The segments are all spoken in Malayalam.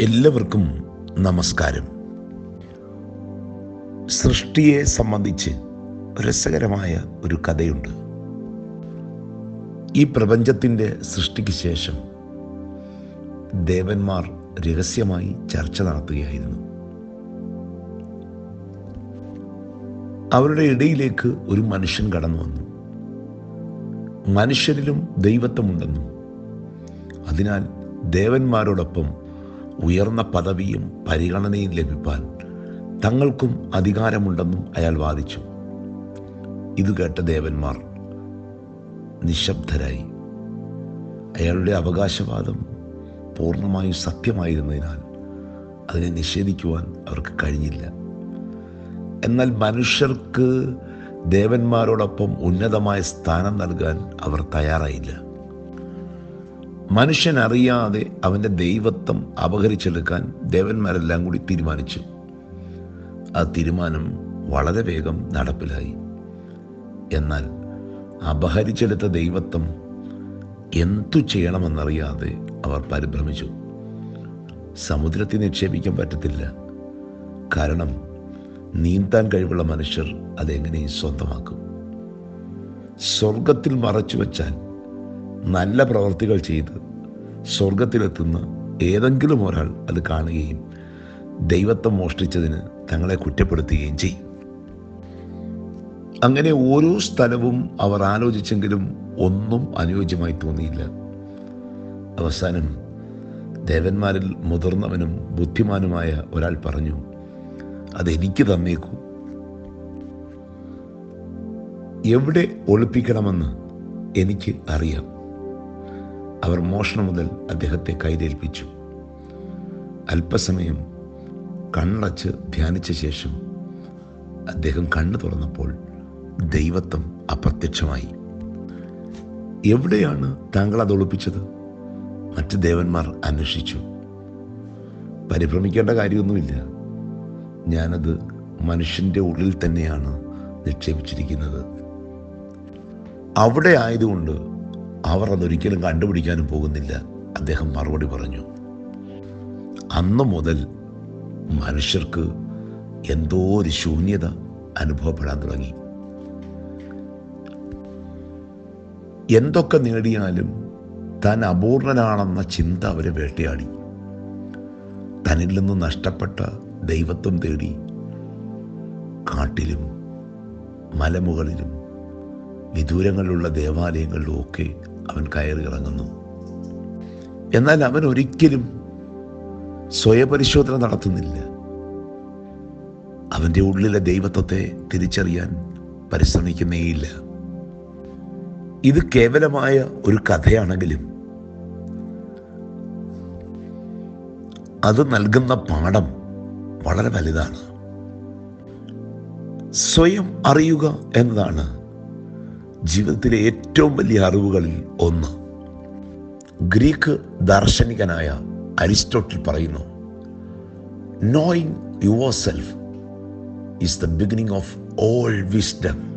എല്ലാവർക്കും നമസ്കാരം. സൃഷ്ടിയെ സംബന്ധിച്ച് രസകരമായ ഒരു കഥയുണ്ട്. ഈ പ്രപഞ്ചത്തിന്റെ സൃഷ്ടിക്ക് ശേഷം ദേവന്മാർ രഹസ്യമായി ചർച്ച നടത്തുകയായിരുന്നു. അവരുടെ ഇടയിലേക്ക് ഒരു മനുഷ്യൻ കടന്നു വന്നു. മനുഷ്യരിലും ദൈവത്വമുണ്ടെന്നും അതിനാൽ ദേവന്മാരോടൊപ്പം ഉയർന്ന പദവിയും പരിഗണനയും ലഭിപ്പാൻ തങ്ങൾക്കും അധികാരമുണ്ടെന്നും അയാൾ വാദിച്ചു. ഇത് കേട്ട ദേവന്മാർ നിശബ്ദരായി. അയാളുടെ അവകാശവാദം പൂർണമായും സത്യമായിരുന്നതിനാൽ അതിനെ നിഷേധിക്കുവാൻ അവർക്ക് കഴിഞ്ഞില്ല. എന്നാൽ മനുഷ്യർക്ക് ദേവന്മാരോടൊപ്പം ഉന്നതമായ സ്ഥാനം നൽകാൻ അവർ തയ്യാറായില്ല. മനുഷ്യൻ അറിയാതെ അവന്റെ ദൈവത്വം അപഹരിച്ചെടുക്കാൻ ദേവന്മാരെല്ലാം കൂടി തീരുമാനിച്ചു. ആ തീരുമാനം വളരെ വേഗം നടപ്പിലായി. എന്നാൽ അപഹരിച്ചെടുത്ത ദൈവത്വം എന്തു ചെയ്യണമെന്നറിയാതെ അവർ പരിഭ്രമിച്ചു. സമുദ്രത്തിൽ നിക്ഷേപിക്കാൻ പറ്റത്തില്ല. കാരണം നീന്താൻ കഴിവുള്ള മനുഷ്യർ അതെങ്ങനെ സ്വന്തമാക്കും? സ്വർഗത്തിൽ മറച്ചു വച്ചാൽ നല്ല പ്രവർത്തികൾ ചെയ്ത് സ്വർഗത്തിലെത്തുന്ന ഏതെങ്കിലും ഒരാൾ അത് കാണുകയും ദൈവത്വം മോഷ്ടിച്ചതിന് തങ്ങളെ കുറ്റപ്പെടുത്തുകയും ചെയ്യും. അങ്ങനെ ഓരോ സ്ഥലവും അവർ ആലോചിച്ചെങ്കിലും ഒന്നും അനുയോജ്യമായി തോന്നിയില്ല. അവസാനം ദേവന്മാരിൽ മുതിർന്നവനും ബുദ്ധിമാനുമായ ഒരാൾ പറഞ്ഞു അതെനിക്ക് തന്നേക്കൂ. എവിടെ ഒളിപ്പിക്കണമെന്ന് എനിക്ക് അറിയാം. അവർ മോഷണം മുതൽ അദ്ദേഹത്തെ കൈതേൽപ്പിച്ചു. അല്പസമയം കണ്ണടച്ച് ധ്യാനിച്ച ശേഷം അദ്ദേഹം കണ്ണു തുറന്നപ്പോൾ ദൈവത്വം അപ്രത്യക്ഷമായി. എവിടെയാണ് താങ്കൾ അത് ഒളിപ്പിച്ചത്? മറ്റ് ദേവന്മാർ അന്വേഷിച്ചു. പരിഭ്രമിക്കേണ്ട കാര്യമൊന്നുമില്ല. ഞാനത് മനുഷ്യന്റെ ഉള്ളിൽ തന്നെയാണ് നിക്ഷേപിച്ചിരിക്കുന്നത്. അവിടെ ആയതുകൊണ്ട് അവർ അതൊരിക്കലും കണ്ടുപിടിക്കാനും പോകുന്നില്ല. അദ്ദേഹം മറുപടി പറഞ്ഞു അന്ന് മുതൽ മനുഷ്യർക്ക് എന്തോ ഒരു ശൂന്യത അനുഭവപ്പെടാൻ തുടങ്ങി. എന്തൊക്കെ നേടിയാലും താൻ അപൂർണനാണെന്ന ചിന്ത അവരെ വേട്ടയാടി. തന്നിൽ നിന്ന് നഷ്ടപ്പെട്ട ദൈവത്വം തേടി കാട്ടിലും മലമുകളിലും വിദൂരങ്ങളിലുള്ള ദേവാലയങ്ങളിലും ഒക്കെ അവൻ കയറി ഇറങ്ങുന്നു. എന്നാൽ അവൻ ഒരിക്കലും സ്വയപരിശോധന നടത്തുന്നില്ല. അവന്റെ ഉള്ളിലെ ദൈവത്വത്തെ തിരിച്ചറിയാൻ പരിശ്രമിക്കുന്നേയില്ല. ഇത് കേവലമായ ഒരു കഥയാണെങ്കിലും അത് നൽകുന്ന പാഠം വളരെ വലുതാണ്. സ്വയം അറിയുക എന്നതാണ് ജീവിതത്തിലെ ഏറ്റവും വലിയ അറിവുകളിൽ ഒന്ന്. ഗ്രീക്ക് ദാർശനികനായ അരിസ്റ്റോട്ടിൽ പറയുന്നു knowing yourself is the beginning of all wisdom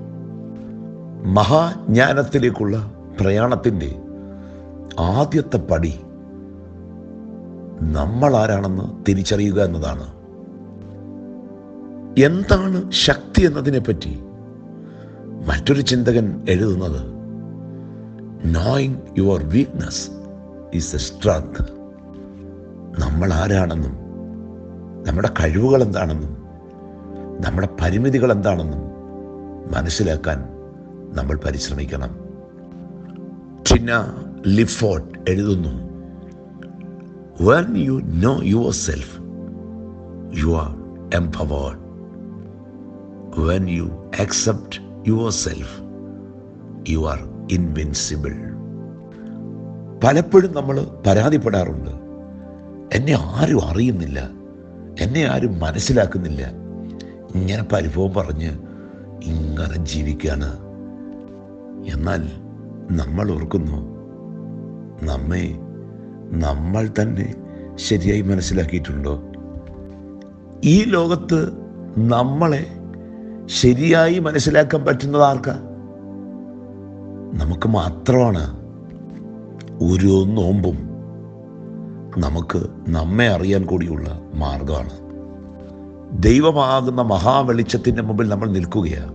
മഹാജ്ഞാനത്തിലേക്കുള്ള പ്രയാണത്തിന്റെ ആദ്യത്തെ പടി നമ്മൾ ആരാണെന്ന് തിരിച്ചറിയുക എന്നതാണ്. എന്താണ് ശക്തി എന്നതിനെപ്പറ്റി മറ്റൊരു ചിന്തകൻ എഴുതുന്നത് knowing your weakness is a strength നമ്മൾ ആരാണെന്നും നമ്മുടെ കഴിവുകൾ എന്താണെന്നും നമ്മുടെ പരിമിതികൾ എന്താണെന്നും മനസ്സിലാക്കാൻ നമ്മൾ പരിശ്രമിക്കണം. ചിന്ന ലിഫോർട്ട് എഴുതുന്നു when you know yourself you are empowered when you accept yourself you are invincible. പലപ്പോഴും നമ്മൾ പരാതിപ്പെടാറുണ്ട് എന്നെ ആരും അറിയുന്നില്ല എന്നെ ആരും മനസ്സിലാക്കുന്നില്ല. ഇങ്ങനെ പരിഭവം പറഞ്ഞ് ഇങ്ങനെ ജീവിക്കുകയാണ്. എന്നാൽ നമ്മൾ ഓർക്കുന്നു നമ്മെ നമ്മൾ തന്നെ ശരിയായി മനസ്സിലാക്കിയിട്ടുണ്ടോ? ഈ ലോകത്ത് നമ്മളെ ശരിയായി മനസ്സിലാക്കാൻ പറ്റുന്നത് ആർക്കാ? നമുക്ക് മാത്രമാണ് ഓരോ നോമ്പും നമുക്ക് നമ്മെ അറിയാൻ കൂടിയുള്ള മാർഗമാണ് ദൈവമാകുന്ന മഹാവെളിച്ചത്തിന്റെ മുമ്പിൽ നമ്മൾ നിൽക്കുകയാണ്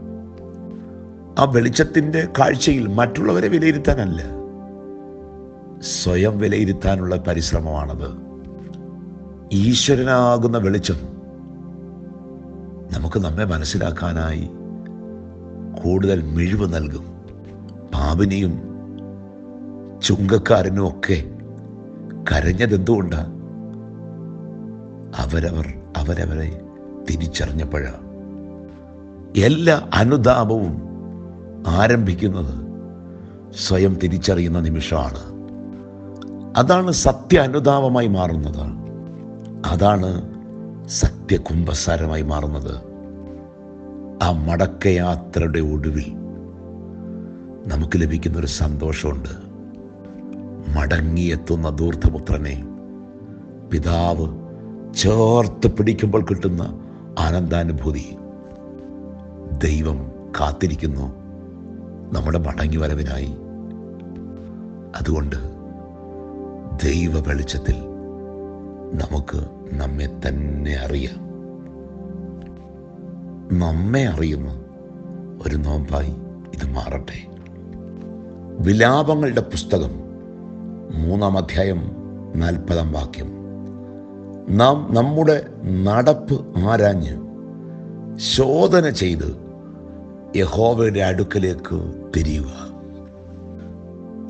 ആ വെളിച്ചത്തിന്റെ കാഴ്ചയിൽ മറ്റുള്ളവരെ വിലയിരുത്താനല്ല സ്വയം വിലയിരുത്താനുള്ള പരിശ്രമമാണത്. ഈശ്വരനാകുന്ന വെളിച്ചം നമുക്ക് നമ്മെ മനസ്സിലാക്കാനായി കൂടുതൽ മിഴിവ് നൽകും. പാപിനിയും ചുങ്കക്കാരനും ഒക്കെ കരഞ്ഞതെന്തുകൊണ്ടാണ് അവരവർ അവരവരെ തിരിച്ചറിഞ്ഞപ്പോഴാണ് എല്ലാ അനുതാപവും ആരംഭിക്കുന്നത് സ്വയം തിരിച്ചറിയുന്ന നിമിഷമാണ്. അതാണ് സത്യ അനുതാപമായി മാറുന്നത്. അതാണ് സത്യകുംഭസാരമായി മാറുന്നത് ആ മടക്കയാത്രയുടെ ഒടുവിൽ നമുക്ക് ലഭിക്കുന്ന ഒരു സന്തോഷമുണ്ട്. മടങ്ങിയെത്തുന്ന ദൂർത്തപുത്രനെ പിതാവ് ചേർത്ത് പിടിക്കുമ്പോൾ കിട്ടുന്ന ആനന്ദാനുഭൂതി. ദൈവം കാത്തിരിക്കുന്നു നമ്മുടെ മടങ്ങി വരവിനായി അതുകൊണ്ട് ദൈവ വെളിച്ചത്തിൽ നമുക്ക് നമ്മെ തന്നെ അറിയാം. നമ്മെ അറിയുന്ന ഒരു നോമ്പായി ഇത് മാറട്ടെ. വിലാപങ്ങളുടെ പുസ്തകം മൂന്നാം അധ്യായം നാൽപ്പതാം വാക്യം. നാം നമ്മുടെ നടപ്പ് ആരാഞ്ഞ് ശോധന ചെയ്ത് യഹോവയുടെ അടുക്കലേക്ക് തിരിയുക.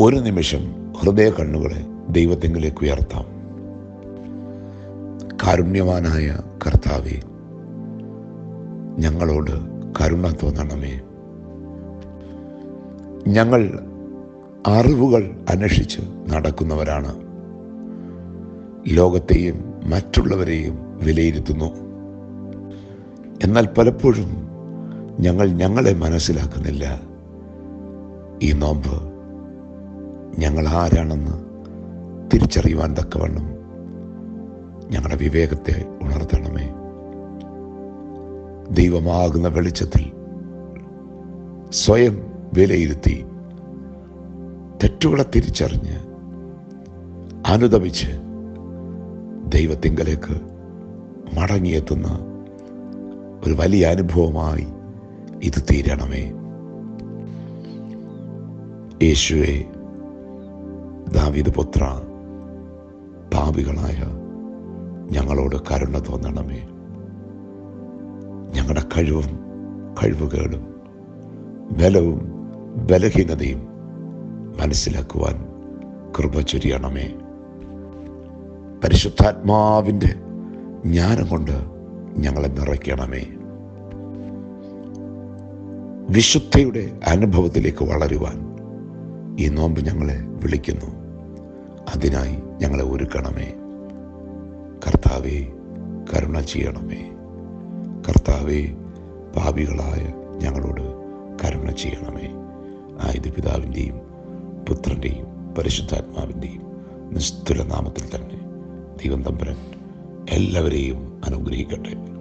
ഒരു നിമിഷം ഹൃദയ കണ്ണുകളെ ദൈവത്തെങ്കിലേക്ക് ഉയർത്താം. കാരുണ്യവാനായ കർത്താവെ ഞങ്ങളോട് കരുണ തോന്നണമേ. ഞങ്ങൾ അറിവുകൾ അന്വേഷിച്ച് നടക്കുന്നവരാണ്. ലോകത്തെയും മറ്റുള്ളവരെയും വിലയിരുത്തുന്നു. എന്നാൽ പലപ്പോഴും ഞങ്ങൾ ഞങ്ങളെ മനസ്സിലാക്കുന്നില്ല. ഈ നോമ്പ് ഞങ്ങൾ ആരാണെന്ന് തിരിച്ചറിയുവാൻ തക്കവണ്ണം ഞങ്ങളുടെ വിവേകത്തെ ഉണർത്തണമേ. ദൈവമാകുന്ന വെളിച്ചത്തിൽ സ്വയം വിലയിരുത്തി തെറ്റുകളെ തിരിച്ചറിഞ്ഞ് അനുദമിച്ച് ദൈവത്തിങ്കലേക്ക് മടങ്ങിയെത്തുന്ന ഒരു വലിയ അനുഭവമായി ഇത് തീരണമേ. യേശുവേ ദാവിദ് പുത്ര പാപികളായ ഞങ്ങളോട് കരുണ തോന്നണമേ. ഞങ്ങളുടെ കഴിവും കഴിവുകേടും ബലവും ബലഹീനതയും മനസ്സിലാക്കുവാൻ കൃപ ചൊരിയണമേ. പരിശുദ്ധാത്മാവിന്റെ ജ്ഞാനം കൊണ്ട് ഞങ്ങളെ നിറയ്ക്കണമേ. വിശുദ്ധയുടെ അനുഭവത്തിലേക്ക് വളരുവാൻ ഈ നോമ്പ് ഞങ്ങളെ വിളിക്കുന്നു. അതിനായി ഞങ്ങളെ ഒരുക്കണമേ. കർത്താവെ കരുണ ചെയ്യണമേ. കർത്താവെ പാപികളായ ഞങ്ങളോട് കരുണ ചെയ്യണമേ. ആയത് പിതാവിന്റെയും പുത്രന്റെയും പരിശുദ്ധാത്മാവിന്റെയും നിസ്തുല നാമത്തിൽ തന്നെ ദൈവം തമ്പുരൻ എല്ലാവരെയും അനുഗ്രഹിക്കട്ടെ.